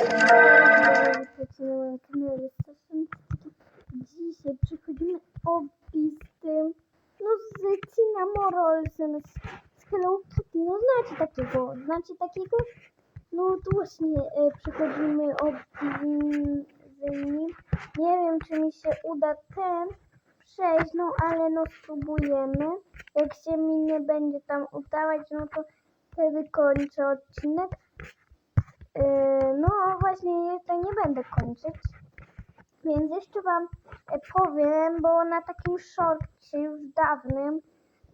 Moim kanale Station. Dzisiaj przychodzimy opis tym, no z Cinnamorolsem, z, z Hello Kitty. No znacie takiego, znacie takiego? No to właśnie e, przychodzimy opis z nim. Nie wiem, czy mi się uda ten przejść, no ale no spróbujemy. Jak się mi nie będzie tam udawać, no to wtedy kończę odcinek. Yy, No właśnie jeszcze nie będę kończyć. Więc jeszcze wam e, powiem, bo na takim shortcie już dawnym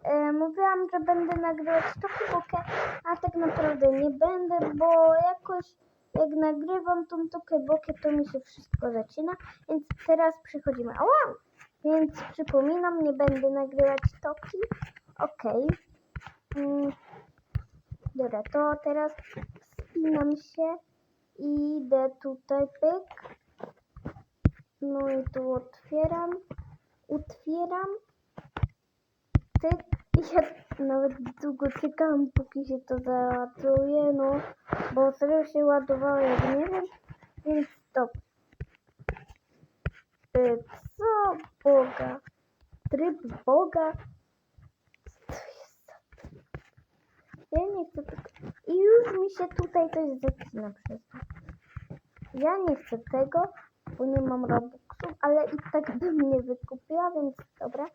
e, mówiłam, że będę nagrywać Tokibokę, a tak naprawdę nie będę, bo jakoś jak nagrywam tą Tokibokę, to mi się wszystko zaczyna, więc teraz przychodzimy. Ała! Więc przypominam, nie będę nagrywać Toki. Okej. Mm. Dobra, to teraz wspinam się i idę tutaj, pyk. No i tu otwieram, otwieram, tyk. I ja nawet długo czekam, póki się to załaduje, no, bo serio się ładowało, jak nie wiem, więc stop. Y, Co Boga? Tryb Boga? Co to jest za tryb? Ja nie chcę tego. I już mi się tutaj coś zaczyna przez. Ja nie chcę tego, bo nie mam robuxów, ale i tak bym nie wykupiła, więc dobra.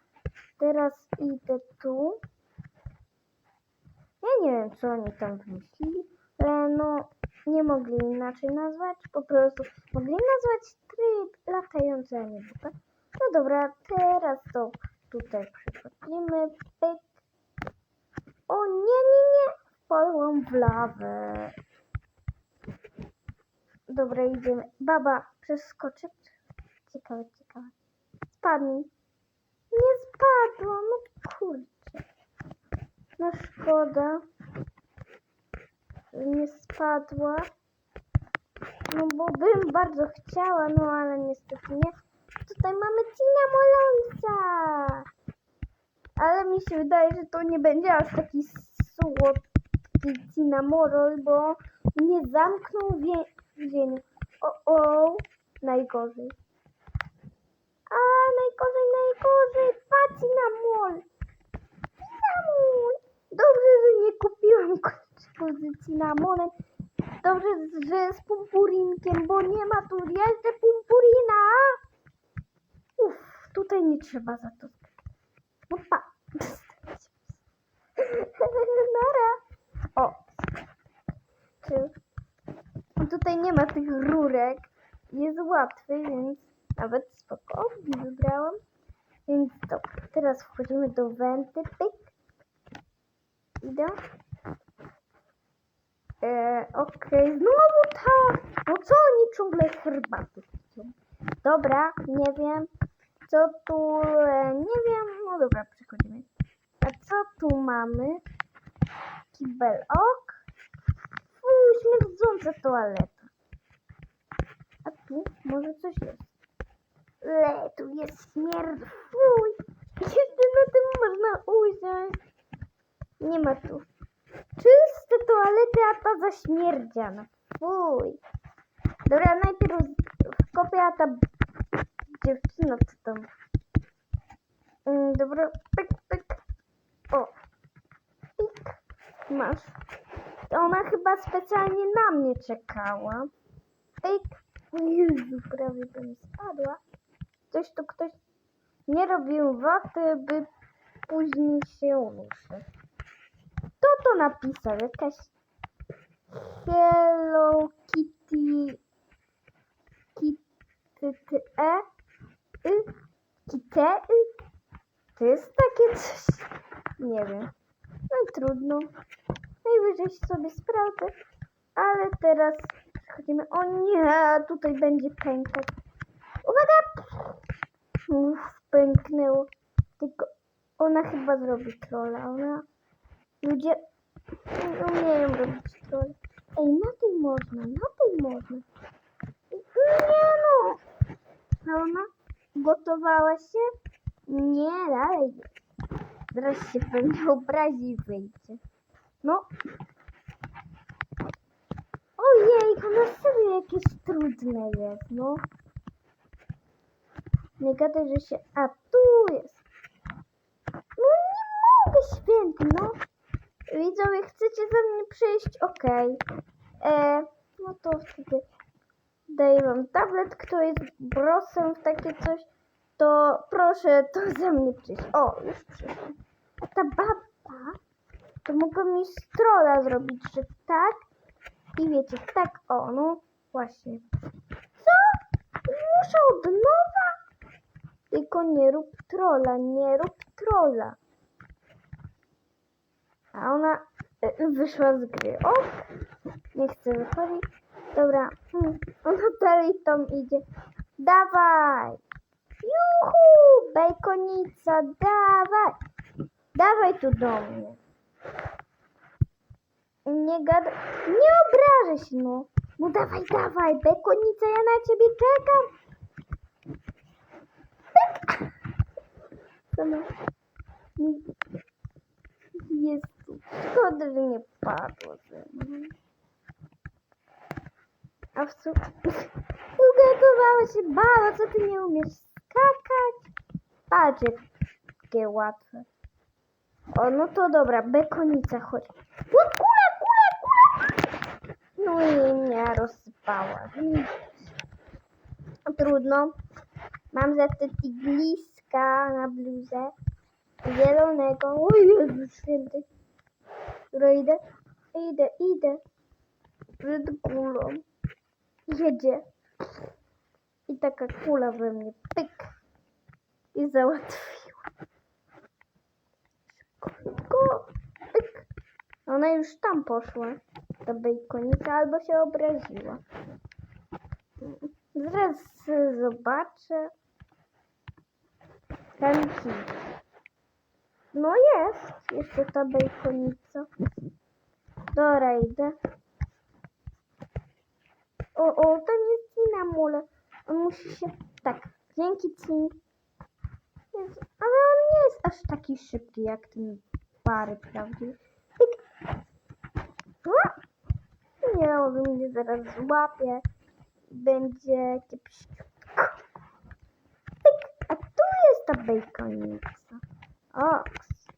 Teraz idę tu. Ja nie wiem, co oni tam wymyślili, ale no nie mogli inaczej nazwać. Po prostu mogli nazwać tryb latający, a nie. No dobra, teraz to tutaj przechodzimy. Pyk. O nie, nie, nie! Wpadłam w lawę. Dobra, idziemy. Baba, przeskoczy. Ciekawe, ciekawe. Spadnij. Nie spadła, no kurczę. No szkoda, nie spadła. No bo bym bardzo chciała, no ale niestety nie. Tutaj mamy Tina Molonsa. Ale mi się wydaje, że to nie będzie aż taki słodki Cinnamorol, bo mnie zamknął w więzieniu. O, o, najgorzej. A, najgorzej, najgorzej, pa Cinnamol. Cinnamol. Dobrze, że nie kupiłam kolczyku z Cinnamonem. Dobrze, że z pumpurinkiem, bo nie ma tu jeszcze pumpurina. Uff, tutaj nie trzeba za to. No pa. Nara. O. Czy... Tutaj nie ma tych rurek. Jest łatwy, więc nawet spoko. Wybrałam. Więc dobra. Teraz wchodzimy do wenty. Pyk. Idę. E, Okej, znowu ta. No co oni ciągle herbaty piją? Dobra, nie wiem. Co tu? E, nie wiem. No dobra, przechodzimy. A co tu mamy? Kibel ok. Fuuu, śmierdząca toaleta. Tu może coś jest. Le, tu jest śmierd. Fuj. Jeszcze na tym można usiąść. Nie ma tu. Czyste toalety, a ta zaśmierdziana. Fuj. Dobra, najpierw wkopię, a ta dziewczyna co tam. Mm, dobra, pyk, pyk. O. Pik. Masz. Ona chyba specjalnie na mnie czekała. Pyk. Jezu, prawie bym spadła. Coś tu ktoś nie robił waty, by później się ruszy. Kto to napisał? Jakaś Hello Kitty Kitty E y, Kitty. To jest takie coś. Nie wiem. No i trudno. Najwyżej sobie sprawdzę. Ale teraz przechodzimy. O nie, tutaj będzie pękać. Uwaga! Uff, pęknęło. Tylko ona chyba zrobi trolla. Ona Ludzie nie umieją robić troll. Ej, na tej można, na tej można. Nie no. Ona gotowała się? Nie, dalej. Zaraz się pewnie obrazi i. No. Ojej, ona sobie jakieś trudne jest, no. Nie gadaj, że się... A, tu jest. No nie mogę, święty, no. Widzowie, chcecie ze mnie przyjść? Okej. E, no to wtedy daję wam tablet, kto jest brosem w takie coś, to proszę to ze mnie przyjść. O, już przyszłam. A ta baba, to mogła mi strola zrobić, że tak i wiecie, tak o, no właśnie. Co? Muszę od nowa? Tylko nie rób trola, nie rób trola. A ona e, wyszła z gry. O, nie chce wychodzić. Dobra, hmm. ona dalej tam idzie. Dawaj! Juhu! Bejkonica, dawaj! Dawaj tu do mnie. Nie gada... Nie obrażę się, no. No dawaj, dawaj, bejkonica, ja na ciebie czekam. Pyk! Sama... Jest tu. Szkoda, że nie padło ze mną. A w sumie... Ugatowała się bała, co ty nie umiesz skakać? Patrz, jakie łatwe. O, no to dobra, bekonica, chodź. No kula! No i mnie rozsypała. Trudno. Mam za to tigliska na bluzę. Zielonego. O Jezu święty. Dobra, idę. Idę, idę. Przed kulą. Jedzie. I taka kula we mnie. Pyk. I załatwiła. Szybko. Pyk. Ona już tam poszła. Ta bejkonika albo się obraziła. Zaraz zobaczę. Chęci. No jest. Jeszcze ta bejkonica. Dobra, idę. O, o, to nie Cinamule. On musi się... Tak, dzięki Cin. Jezu, ale on nie jest aż taki szybki jak ten pary, prawdziwy. Tyk. Nie, on mnie zaraz złapie. Będzie. Tyk. A tu jest ta bejkonica. Oks.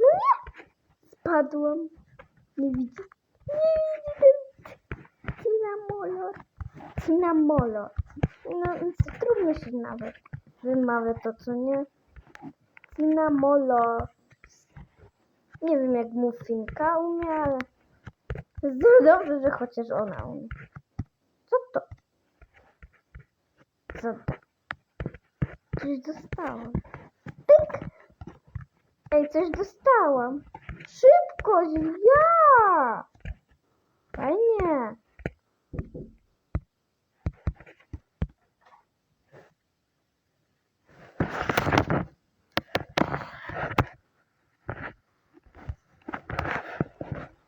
No nie! Spadłam. Nie widzę. Nie widzę. Cinamolor. Cinamolor. No, więc trudno się nawet wymawia to, co nie? Cinamolor. Nie wiem, jak muffinka umie, ale no dobrze, że chociaż ona umie. Co to? Co to? Coś dostałam. Pyk! Ej, coś dostałam. Szybko, ja! Fajnie. E,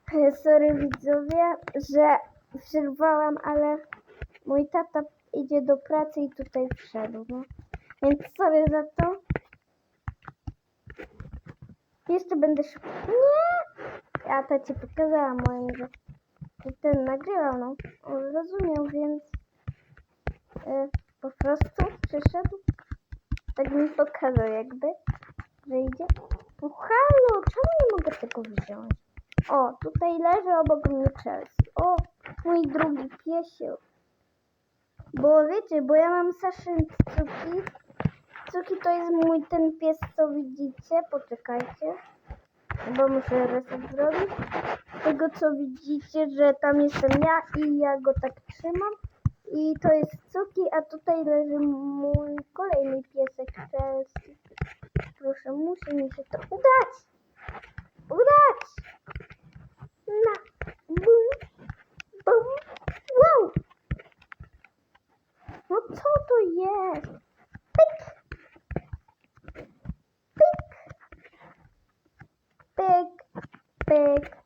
Sorry widzowie, że przerwałam, ale mój tata idzie do pracy i tutaj wszedł, no. Więc sorry za to. Jeszcze będę szukał. Nie! Ja to ci pokazałam moim, że ten nagrywał, no. On rozumiał, więc e, po prostu przyszedł. Tak mi pokazał jakby, że idzie. No halo, czemu nie mogę tego wziąć? O, tutaj leży obok mnie Chelsea. O, mój drugi piesio. Bo wiecie, bo ja mam Saszyn Cuki. Cuki to jest mój ten pies, co widzicie. Poczekajcie. Bo muszę reset zrobić. Tego co widzicie, że tam jestem ja i ja go tak trzymam. I to jest Cuki, a tutaj leży mój kolejny piesek Chelsea. Proszę, musi mi się to udać. Udać! Na, bum, bum, wow! No co to jest? Pyk! Pyk! Pyk, pyk,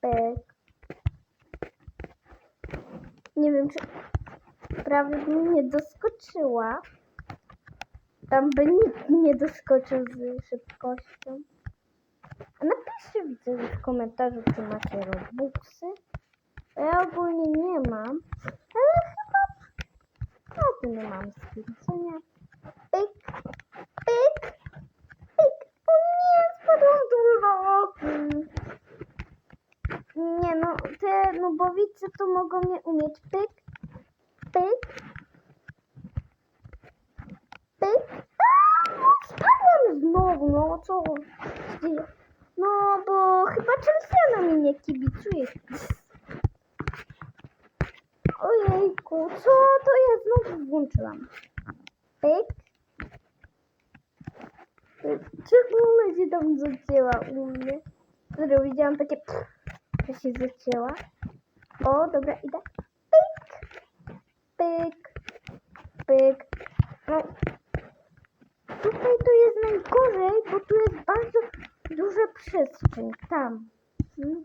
pyk. Nie wiem, czy prawie bym nie doskoczyła. Tam by nikt nie doskoczył z szybkością. A napiszcie widzę w komentarzu, czy macie robuxy. Ja ogólnie nie mam, ale chyba na tym mam skin, co nie? Pyk, pyk, pyk. O nie, spadłam do lawy. Nie no, te nubowice to mogą nie umieć. Pyk, pyk, pyk. No spadłam znowu, no co? No bo chyba Chelsea na mnie nie kibicuje. Ojejku, co to jest? Znowu włączyłam. Pyk. Czemu ona się tam zacięła u mnie? Zero, widziałam takie pff, że się zacięła. O, dobra, idę. Pyk. Pyk. Pyk. No. Tutaj to jest najgorzej, bo tu jest bardzo duża przestrzeń. Tam. Hmm.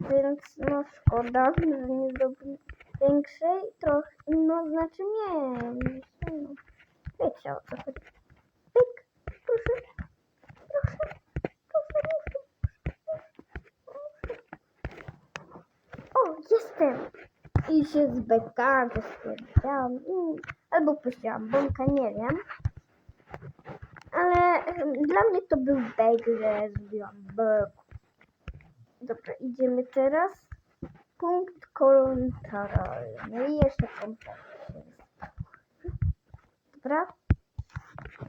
Więc no szkoda, że nie zrobili większej trochę. No znaczy nie. no. Wiecie o co chodzi. Pyk. Proszę. Proszę. Proszę. O, jestem! I się zbekałam, że stwierdziłam. Albo puściłam bąka, nie wiem. Ale dla mnie to był bek, że zrobiłam. Dobra, idziemy teraz. Punkt kontrolny. I jeszcze kontakt. Dobra.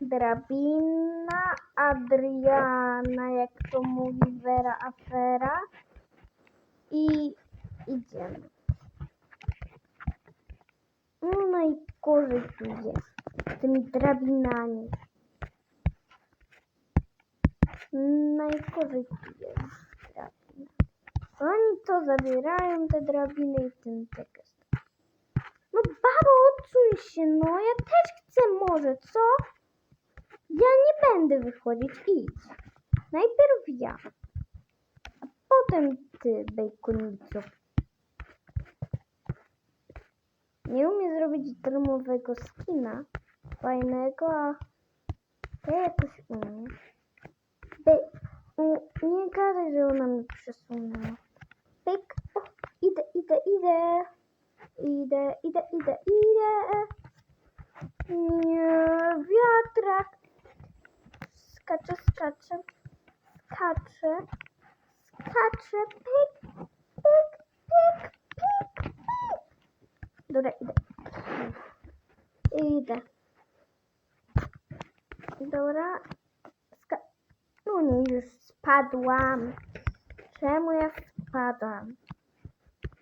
Drabina Adriana, jak to mówi Vera Afera. I idziemy. No najgorzej tu jest. Z tymi drabinami. Najgorzej. Oni to zabierają, te drabiny i ten tekst. No babo, odsuń się, no. Ja też chcę może, co? Ja nie będę wychodzić, idź. Najpierw ja. A potem ty, bejkonico. Nie umiem zrobić darmowego skina. Fajnego, a to jakoś nie gadaj, że ona mi przesunęła. Pyk. O, idę, idę, idę. Idę, idę, idę, idę. Nie, wiatrak. Skaczę, skaczę. Skaczę. Skaczę. Pyk, pyk, pyk, pyk, pyk. Dobra, idę. Idę. Dobra. Ska no nie, już spadłam. Czemu ja spadłam?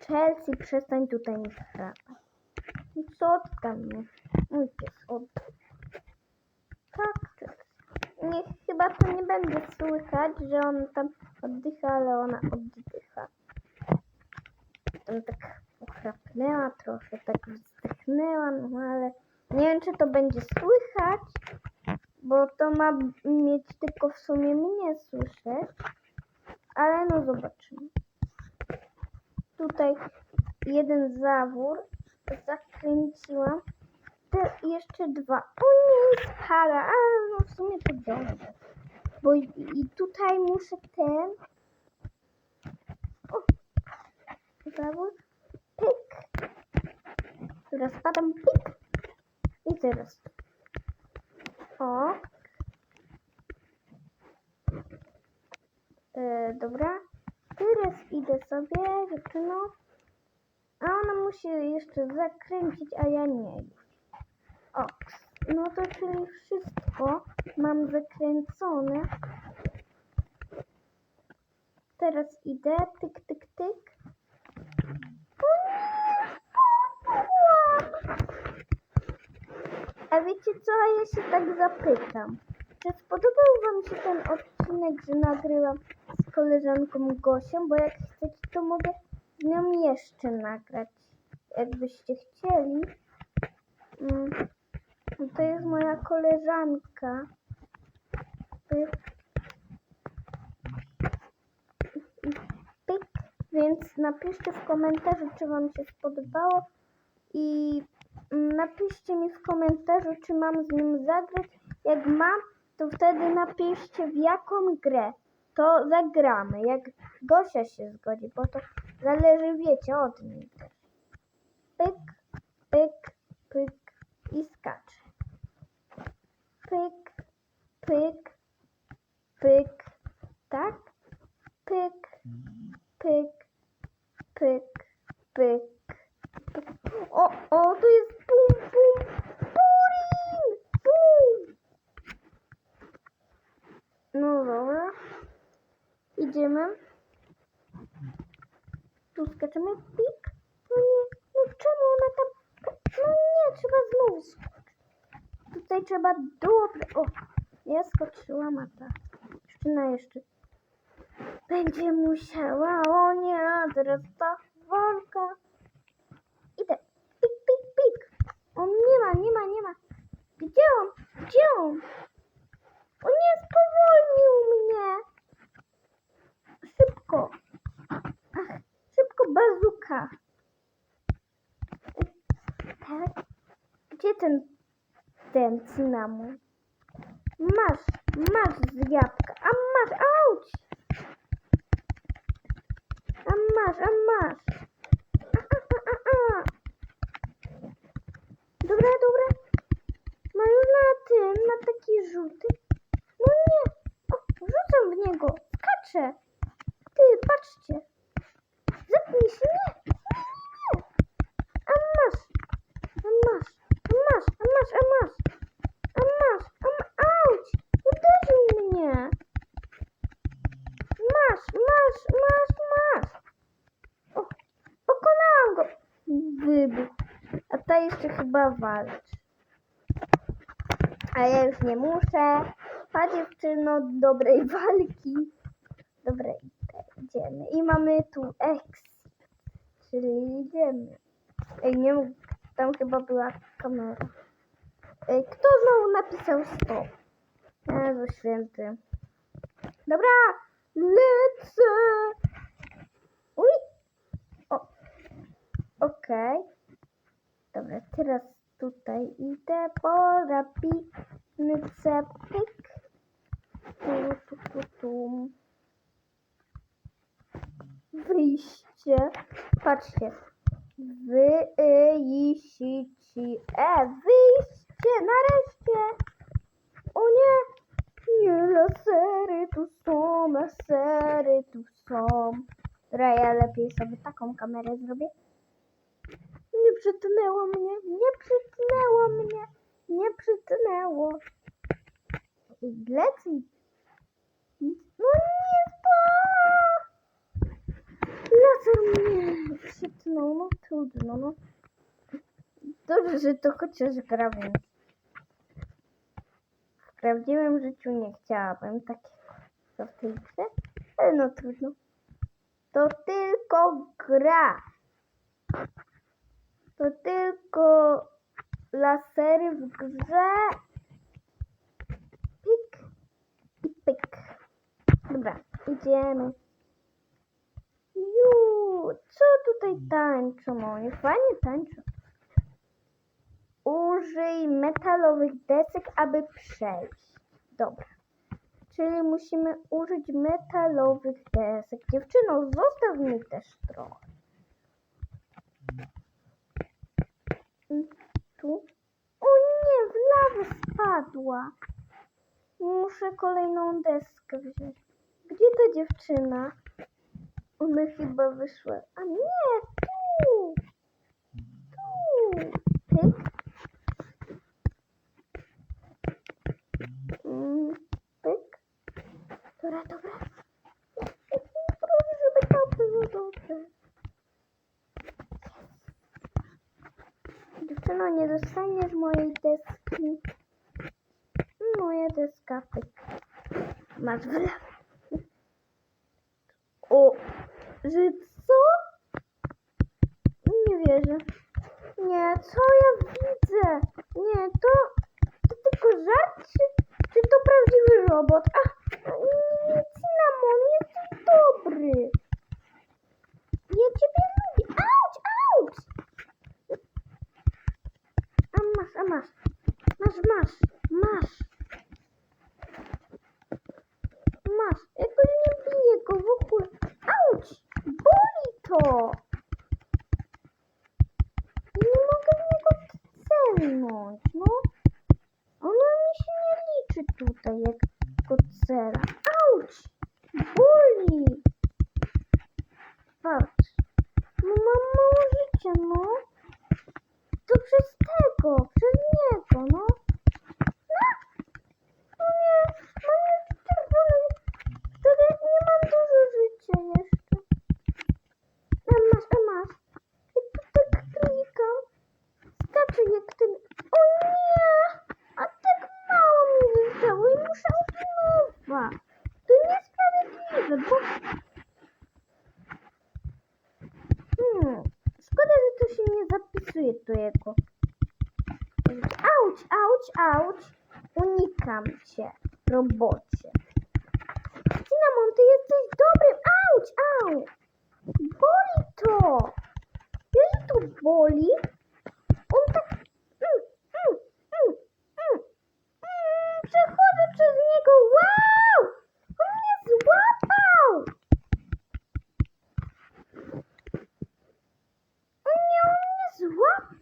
Chelsea, przestań tutaj mi chrapać. No Co tam mnie? Mój pies od... Tak. Nie, chyba to nie będę słychać, że on tam oddycha, ale ona oddycha. Tam tak pochrapnęła trochę, tak wzdechnęła, no ale nie wiem, czy to będzie słychać, bo to ma mieć tylko w sumie mnie słyszeć, ale no zobaczymy. Tutaj jeden zawór zakręciłam, te jeszcze dwa. O nie, spada, ale no w sumie to dobrze, bo i, tutaj muszę ten o, zawór pyk. Teraz spadam pyk. I teraz. O. E, dobra. Teraz idę sobie, dziewczyno. A ona musi jeszcze zakręcić, a ja nie. O. No to czyli wszystko mam zakręcone. Teraz idę, tyk, tyk, tyk. O nie, spadłam. A wiecie co, ja się tak zapytam. Czy spodobał wam się ten odcinek, że nagrywam z koleżanką Gosią? Bo jak chcecie, to mogę z nią jeszcze nagrać. Jakbyście chcieli. Mm, To jest moja koleżanka. Pyk. Pyk. Więc napiszcie w komentarzu, czy wam się spodobało. I napiszcie mi w komentarzu, czy mam z nim zagrać. Jak mam, to wtedy napiszcie w jaką grę to zagramy. Jak Gosia się zgodzi, bo to Zależy, wiecie, od niej. Pyk, pyk, pyk i skacze. Pyk, pyk, pyk, tak? Pyk, pyk, pyk, pyk. pyk. O, o, tu jest bum, bum, burin, bum. No dobra. Idziemy. Tu skaczemy. Pik. No nie, no czemu ona tam... No nie, trzeba znowu skoczyć. Trzeba dobre... O, ja skoczyłam, a ta jeszcze będzie musiała. O nie, teraz ta walka. Idę. Pik, pik, pik. On nie ma, nie ma, nie ma. Gdzie on? Gdzie on? On nie spowolnił mnie. Szybko. Ach, szybko bazuka. Tak. Gdzie ten, ten cynamon? Masz, masz z jabłka. A masz, auć. A masz, a masz. A, a, a, a, a. Dobra, dobra. Ma już na tym, na taki żółty. No nie. O, rzucam w niego. Skaczę. Ty, patrzcie. Zepnij się, nie. Nie, nie. A masz. A masz. A masz, a masz, a masz. A masz, a ma... Auć. Uderzył mnie. Masz, masz, masz, masz. O, pokonałam go. Wybuch. A ta jeszcze chyba walczy. A ja już nie muszę. Pa dziewczyno dobrej walki. Dobra, idziemy. I mamy tu exit. Czyli idziemy. Ej, nie mógł. Tam chyba była kamera. Ej, kto znowu napisał stop? Jezu święty. Dobra, lecę. Uj. O. Okej. Dobra, teraz tutaj idę po rapidnyce. Pyk. Tu, tu, tu, tu. Wyjście. Patrzcie. Wyjście. E, wyjście. Nareszcie. O nie. Nie, lasery tu są, lasery tu są. Dobra, ja lepiej sobie taką kamerę zrobię. Nie przytnęło mnie, nie przytnęło mnie, nie przytnęło. I lecę. i- No nie, spa! Laser mnie przytnął, no trudno, no. Dobrze, że to chociaż gra więc. W prawdziwym życiu nie chciałabym takiego co w tej grze, ale no trudno. To tylko gra. To tylko lasery w grze. Pik i pyk. Dobra, idziemy. Ju, co tutaj tańczą? Oni fajnie tańczą. Użyj metalowych desek, aby przejść. Dobra. Czyli musimy użyć metalowych desek. Dziewczyno, zostaw mi też trochę. Tu. O nie, w lawę spadła. Muszę kolejną deskę wziąć. Gdzie ta dziewczyna? Ona chyba wyszła. A nie, tu! Tu! Pyk. Mm, pyk. Dobra, dobra. Proszę, żeby to było dobre. Dziewczyno, nie dostaniesz mojej deski. Moja deska, pyk. Masz w lewo. O, że co? Nie wierzę. Nie, co ja widzę? Nie, to, to tylko żart, czy, czy to prawdziwy robot? Ach, nie, Cynamon, jesteś dobry. Ja ciebie lubię. Auć, auć. A masz, masz. Masz, masz, masz. Masz. Jakoś nie bije go w ogóle. Auć! Boli to! Whoop.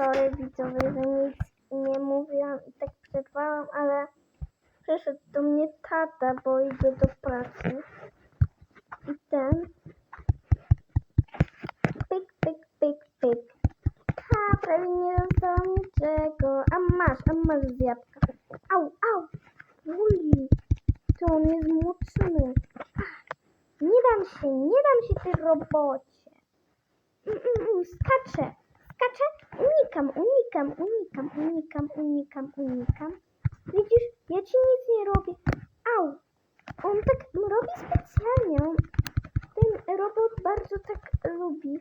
Sorry widzowie, że nic nie mówiłam i tak przerwałam, ale przyszedł do mnie tata, bo idzie do pracy. I ten. Pyk, pyk, pyk, pyk. Ha, prawie nie dostałam niczego. A masz, a masz z. Au, au, boli. To on jest mocny. Nie dam się, nie dam się tej robocie. Mm, mm, mm, Skaczę, skaczę, unikam, unikam, unikam, unikam, unikam, unikam. Widzisz, ja ci nic nie robię. Au! On tak robi specjalnie. Ten robot bardzo tak lubi.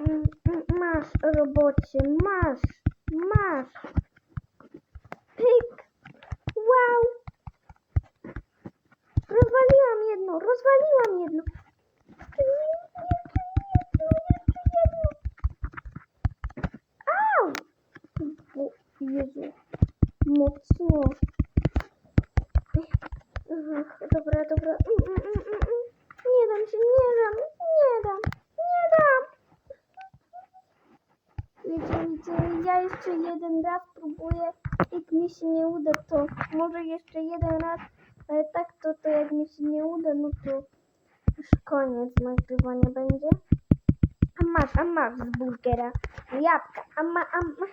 Mm, mm, Masz, robocie, masz, masz. Pyk! Wow! Rozwaliłam jedno, rozwaliłam jedno. Jeszcze nie- Jeszcze jedno, jeszcze jedno. Au! O, Jezu, mocno. Ach, dobra, dobra. Mm, mm, mm, mm, mm. Nie dam się, nie dam, nie dam, nie dam. Wiecie, wiecie, ja jeszcze jeden raz próbuję. Jak mi się nie uda, to może jeszcze jeden raz. Ale tak to, to jak mi się nie uda, no to już koniec nagrywania będzie. A masz, a masz z burgera. Jabłka, a ma, a ma.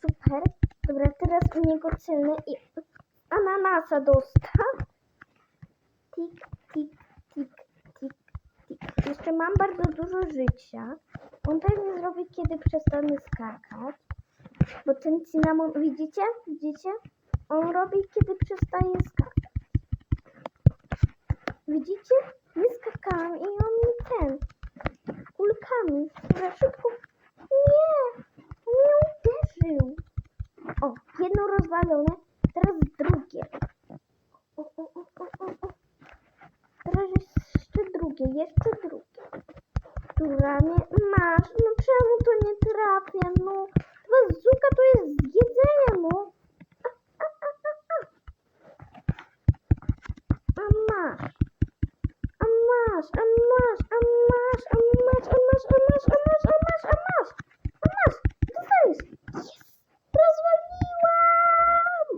Super. Dobra, teraz u niego celny i ananasa dostał. Tik, tik, tik, tik, tik. Jeszcze mam bardzo dużo życia. On tak nie zrobi, kiedy przestanę skakać. Bo ten cynamon, widzicie? Widzicie? On robi, kiedy przestaje skakać. Widzicie? Nie skakałam i on mi ten kulkami. Dobra, szybko. Nie! On mnie uderzył. O, jedno rozwalone, teraz drugie. O, o, o, o, o, o. Teraz jeszcze drugie, jeszcze drugie. Która nie masz. No czemu to nie trafia? No, bazuka to jest z jedzenia, no. A, a, a, a, masz. A masz, a masz, a masz, a masz, a masz, a masz, a masz, a masz, a masz, a masz. Dostajesz. Jest. Rozwaliłam!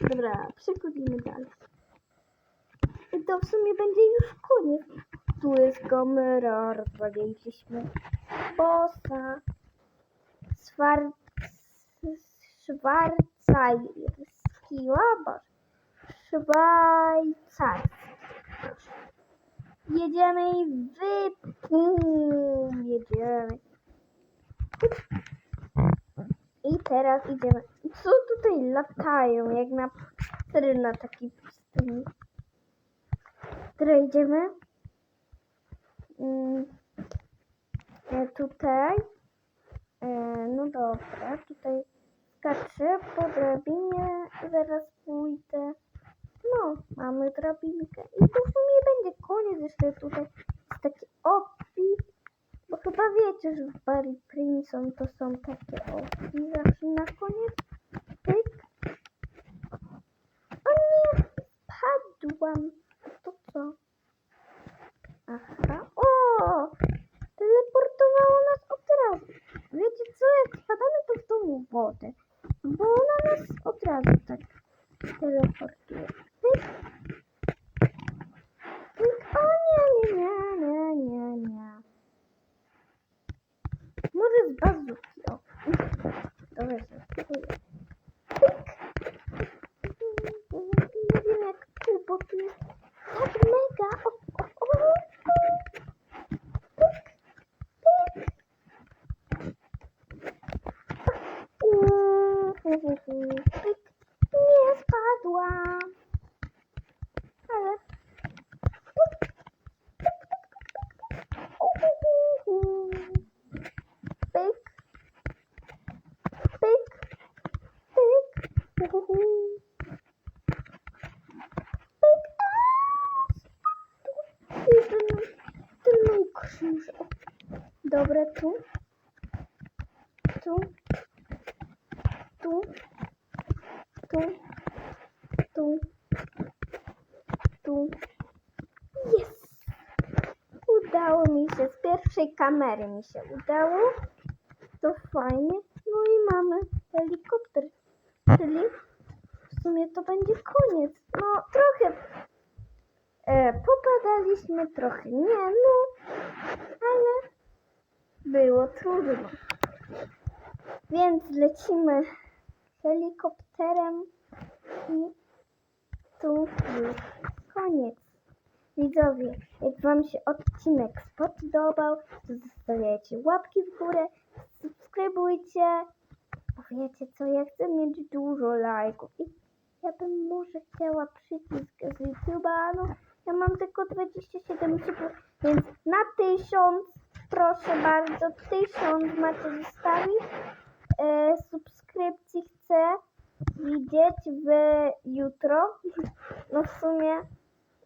Dobra, przechodzimy dalej. I to w sumie będzie już koniec. Tu jest kamera, rozwaliliśmy bossa. Swar... Szwarcajski łabar. Szwajcarski. Proszę. jedziemy i wy... Pum, jedziemy. I teraz idziemy. Co tutaj latają, jak na serio na taki pustyni? Teraz idziemy. Mm, e, tutaj. E, no dobra, tutaj skaczę po drabinie, zaraz pójdę. No, mamy drabinkę. I to w sumie będzie koniec jeszcze tutaj. Jest taki opis. Bo chyba wiecie, że w Barry Princeton to są takie opis zawsze na koniec. Pyk. O nie, spadłam. A to co? Aha. O! Teleportowało nas od razu. Wiecie co, jak spadamy to w tą wodę. Bo ona nas od razu tak teleportuje. Pyk. Pyk. O nie, nie, nie, nie, nie, nie. Może z bazuki, o. Dobra, spróbuję. Pyk. Nie wiem jak tu, bo tu jest tak mega. O, o, o, o. Pyk. Pyk. Mm, Pyk. Nie spadłam. Ale. Pyk. Uhuhu. Pyk. Pyk. Pyk. Uhuhu. Pyk. A, I ten, ten mój krzyż. O. Dobra, tu. Tu. Tu. Tu. Tu. Tu. Jest! Udało mi się, z pierwszej kamery mi się udało. To fajnie. No i mamy helikopter. Czyli w sumie to będzie koniec. No trochę e, popadaliśmy, trochę nie, no ale było trudno. Więc lecimy helikopterem i tu już koniec. Widzowie, jak Wam się odcinek spodobał, to zostawiajcie łapki w górę, subskrybujcie. Bo co, ja chcę mieć dużo lajków i ja bym może chciała przycisk z YouTube'a, no ja mam tylko 27 subów, więc na 1000, proszę bardzo, 1000 macie zostawić. E, subskrypcji chcę widzieć w jutro. No w sumie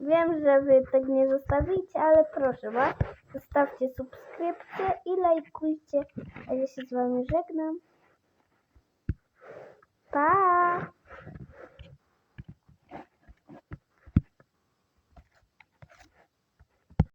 wiem, że wy tak nie zostawicie, ale proszę was, zostawcie subskrypcję i lajkujcie. A ja się z wami żegnam. Pa!